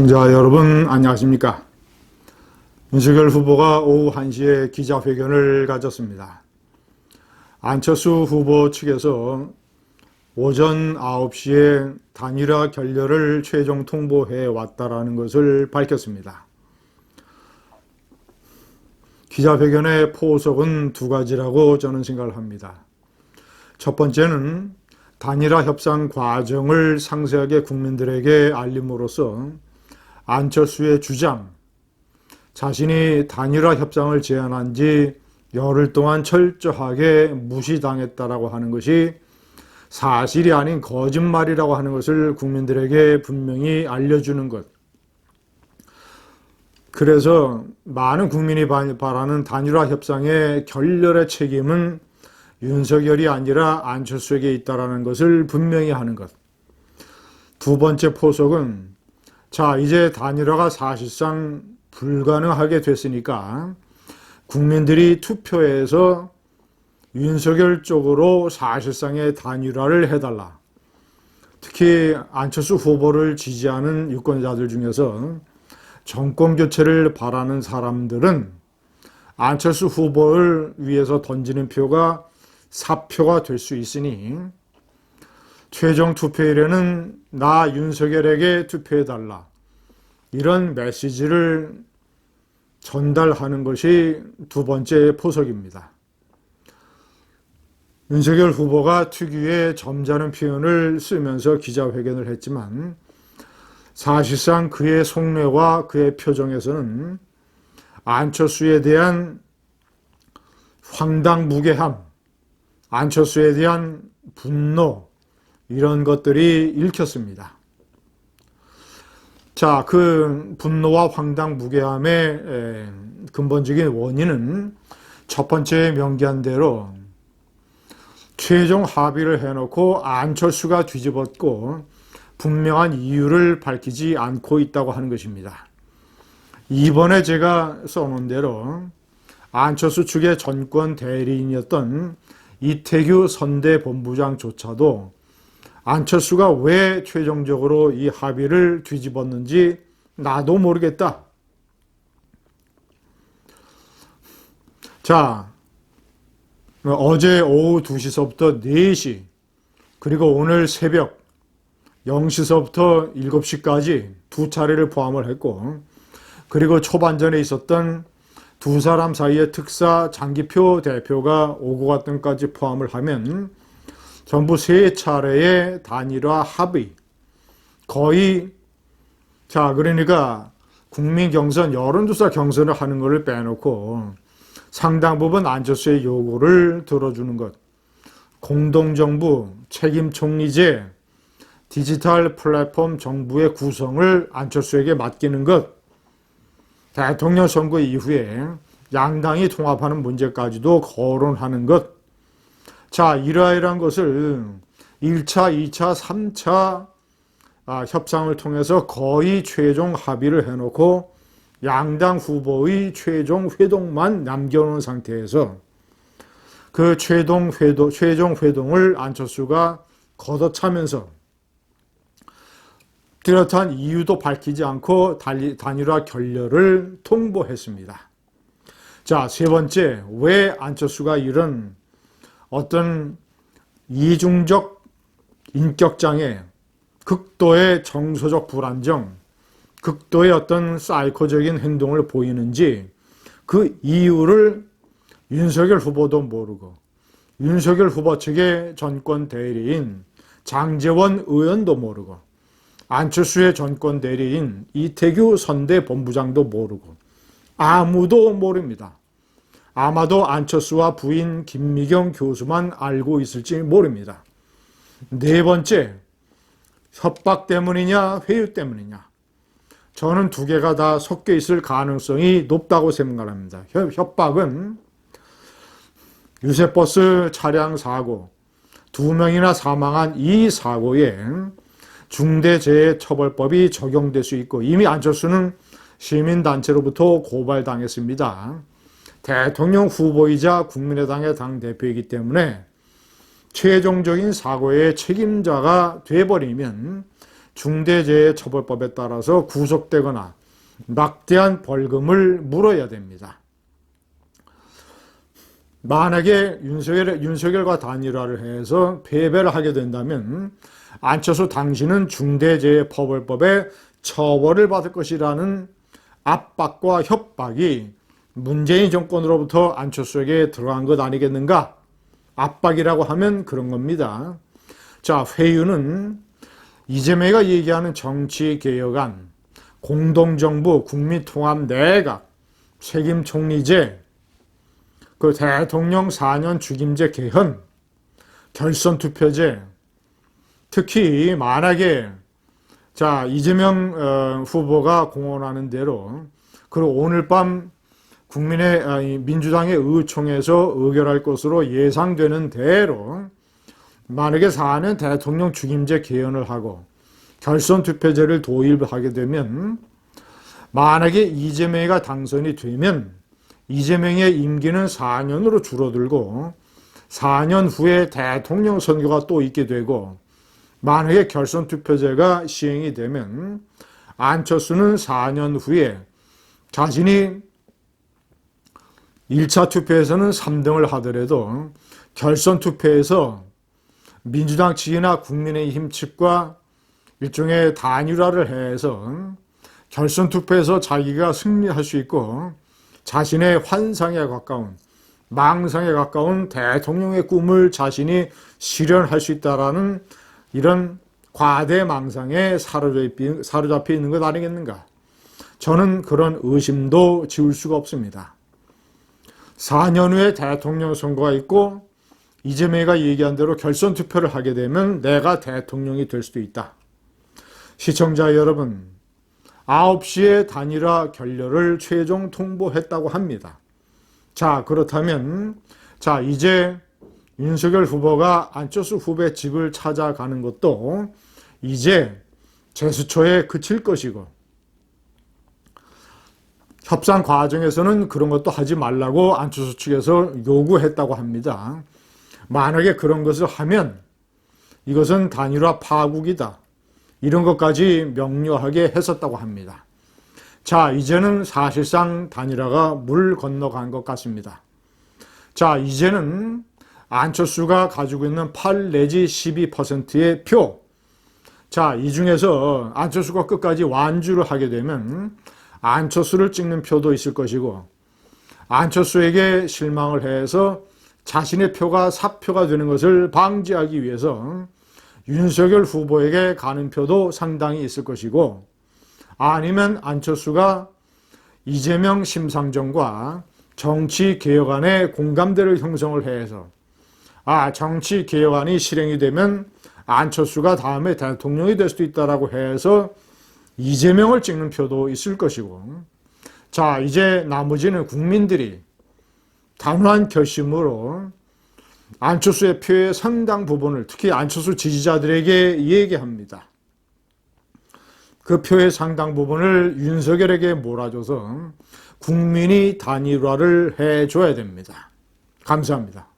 시청자 여러분 안녕하십니까? 윤석열 후보가 오후 1시에 기자회견을 가졌습니다. 안철수 후보 측에서 오전 9시에 단일화 결렬을 최종 통보해 왔다라는 것을 밝혔습니다. 기자회견의 포석은 두 가지라고 저는 생각을 합니다. 첫 번째는 단일화 협상 과정을 상세하게 국민들에게 알림으로써 안철수의 주장, 자신이 단일화 협상을 제안한 지 열흘 동안 철저하게 무시당했다라고 하는 것이 사실이 아닌 거짓말이라고 하는 것을 국민들에게 분명히 알려주는 것. 그래서 많은 국민이 바라는 단일화 협상의 결렬의 책임은 윤석열이 아니라 안철수에게 있다라는 것을 분명히 하는 것. 두 번째 포석은 자, 이제 단일화가 사실상 불가능하게 됐으니까 국민들이 투표해서 윤석열 쪽으로 사실상의 단일화를 해달라. 특히 안철수 후보를 지지하는 유권자들 중에서 정권 교체를 바라는 사람들은 안철수 후보를 위해서 던지는 표가 사표가 될 수 있으니 최종 투표일에는 나 윤석열에게 투표해달라. 이런 메시지를 전달하는 것이 두 번째 포석입니다. 윤석열 후보가 특유의 점잖은 표현을 쓰면서 기자회견을 했지만 사실상 그의 속내와 그의 표정에서는 안철수에 대한 황당무계함, 안철수에 대한 분노, 이런 것들이 읽혔습니다. 자, 그 분노와 황당 무게함의 근본적인 원인은 첫 번째 명기한 대로 최종 합의를 해놓고 안철수가 뒤집었고 분명한 이유를 밝히지 않고 있다고 하는 것입니다. 이번에 제가 써놓은 대로 안철수 측의 전권 대리인이었던 이태규 선대 본부장조차도 안철수가 왜 최종적으로 이 합의를 뒤집었는지 나도 모르겠다. 자, 어제 오후 2시서부터 4시, 그리고 오늘 새벽 0시서부터 7시까지 두 차례를 포함을 했고, 그리고 초반전에 있었던 두 사람 사이의 특사 장기표 대표가 오고 갔던까지 포함을 하면 전부 세 차례의 단일화 합의. 거의, 자, 그러니까 국민 경선, 여론조사 경선을 하는 것을 빼놓고 상당 부분 안철수의 요구를 들어주는 것. 공동정부, 책임총리제, 디지털 플랫폼 정부의 구성을 안철수에게 맡기는 것. 대통령 선거 이후에 양당이 통합하는 문제까지도 거론하는 것. 자, 이러이러한 것을 1차, 2차, 3차 아, 협상을 통해서 거의 최종 합의를 해놓고 양당 후보의 최종 회동만 남겨놓은 상태에서 그 최종 회동, 최종 회동을 안철수가 걷어차면서 뚜렷한 이유도 밝히지 않고 단일화 결렬을 통보했습니다. 자, 세 번째, 왜 안철수가 이런 어떤 이중적 인격장애, 극도의 정서적 불안정, 극도의 어떤 사이코적인 행동을 보이는지 그 이유를 윤석열 후보도 모르고 윤석열 후보 측의 전권 대리인 장재원 의원도 모르고 안철수의 전권 대리인 이태규 선대 본부장도 모르고 아무도 모릅니다. 아마도 안철수와 부인 김미경 교수만 알고 있을지 모릅니다. 네 번째, 협박 때문이냐, 회유 때문이냐. 저는 두 개가 다 섞여 있을 가능성이 높다고 생각합니다. 협박은 유세버스 차량 사고, 두 명이나 사망한 이 사고에 중대재해처벌법이 적용될 수 있고 이미 안철수는 시민단체로부터 고발당했습니다. 대통령 후보이자 국민의당의 당대표이기 때문에 최종적인 사고의 책임자가 돼버리면 중대재해처벌법에 따라서 구속되거나 막대한 벌금을 물어야 됩니다. 만약에 윤석열, 윤석열과 단일화를 해서 패배를 하게 된다면 안철수 당신은 중대재해처벌법에 처벌을 받을 것이라는 압박과 협박이 문재인 정권으로부터 안철수에게 들어간 것 아니겠는가? 압박이라고 하면 그런 겁니다. 자, 회유는 이재명이가 얘기하는 정치 개혁안, 공동정부, 국민통합 내각, 책임 총리제, 그 대통령 4년 죽임제 개헌, 결선 투표제, 특히 만약에 자 이재명 어, 후보가 공언하는 대로 그리고 오늘 밤 국민의 아니, 민주당의 의총에서 의결할 것으로 예상되는 대로 만약에 4년 대통령 죽임제 개헌을 하고 결선 투표제를 도입하게 되면 만약에 이재명이가 당선이 되면 이재명의 임기는 4년으로 줄어들고 4년 후에 대통령 선거가 또 있게 되고 만약에 결선 투표제가 시행이 되면 안철수는 4년 후에 자신이 1차 투표에서는 3등을 하더라도 결선 투표에서 민주당 측이나 국민의힘 측과 일종의 단일화를 해서 결선 투표에서 자기가 승리할 수 있고 자신의 환상에 가까운 망상에 가까운 대통령의 꿈을 자신이 실현할 수 있다라는 이런 과대 망상에 사로잡히, 사로잡혀 있는 것 아니겠는가? 저는 그런 의심도 지울 수가 없습니다. 4년 후에 대통령 선거가 있고 이재명이가 얘기한 대로 결선 투표를 하게 되면 내가 대통령이 될 수도 있다. 시청자 여러분, 9시에 단일화 결렬을 최종 통보했다고 합니다. 자, 그렇다면, 자, 이제 윤석열 후보가 안철수 후보의 집을 찾아가는 것도 이제 제수초에 그칠 것이고, 협상 과정에서는 그런 것도 하지 말라고 안철수 측에서 요구했다고 합니다. 만약에 그런 것을 하면 이것은 단일화 파국이다. 이런 것까지 명료하게 했었다고 합니다. 자, 이제는 사실상 단일화가 물 건너간 것 같습니다. 자, 이제는 안철수가 가지고 있는 8 내지 12%의 표. 자, 이 중에서 안철수가 끝까지 완주를 하게 되면 안철수를 찍는 표도 있을 것이고, 안철수에게 실망을 해서 자신의 표가 사표가 되는 것을 방지하기 위해서 윤석열 후보에게 가는 표도 상당히 있을 것이고 아니면 안철수가 이재명 심상정과 정치 개혁안에 공감대를 형성을 해서 아 정치 개혁안이 실행이 되면 안철수가 다음에 대통령이 될 수도 있다라고 해서 이재명을 찍는 표도 있을 것이고 자 이제 나머지는 국민들이 단호한 결심으로 안철수의 표의 상당 부분을 특히 안철수 지지자들에게 얘기합니다. 그 표의 상당 부분을 윤석열에게 몰아줘서 국민이 단일화를 해줘야 됩니다. 감사합니다.